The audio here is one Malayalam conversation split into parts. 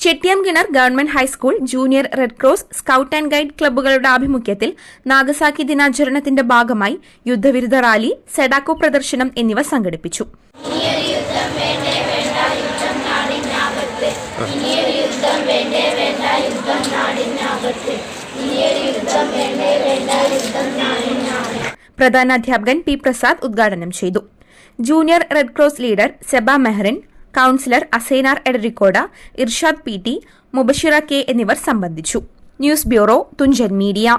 Chettiyamkinar government high school junior red cross scout and guide ക്ലബ്ബുകളുടെ ആഭിമുഖ്യത്തിൽ നാഗസാക്കി ദിനാചരണത്തിന്റെ ഭാഗമായി യുദ്ധവിരുദ്ധ റാലി സെഡാക്കോ പ്രദർശനം എന്നിവ സംഘടിപ്പിച്ചു. പ്രധാന അധ്യാപകൻ പി പ്രസാദ് ഉദ്ഘാടനം ചെയ്തു. Junior red cross leader Seba Meharin councillor Asainar Edarikode Irshad P T Mubashira K എന്നിവർ സംബന്ധിച്ചു. News bureau Thunchan media.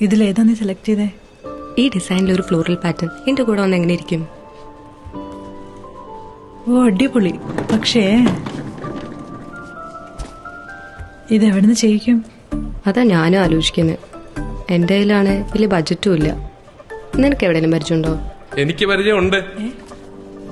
ഇതിലേതാ നീ സെലക്ട് ചെയ്തേ? ഈ ഡിസൈനിൽ ഒരു ഫ്ലോറൽ പാറ്റേൺ എന്റെ കൂടെ വന്ന് എങ്ങനെ ഇരിക്കും? ഓ അടിപൊളി. പക്ഷേ ഇതെവിടുന്ന് ചെയ്യിക്കും? അതാ ഞാനും ആലോചിക്കുന്നത് എന്റെ കയ്യിലാണ് വലിയ ബഡ്ജറ്റും ഇല്ല. നിനക്ക് എവിടെയെങ്കിലും പരിചയമുണ്ടോ? എനിക്ക് പരിചയമുണ്ട്.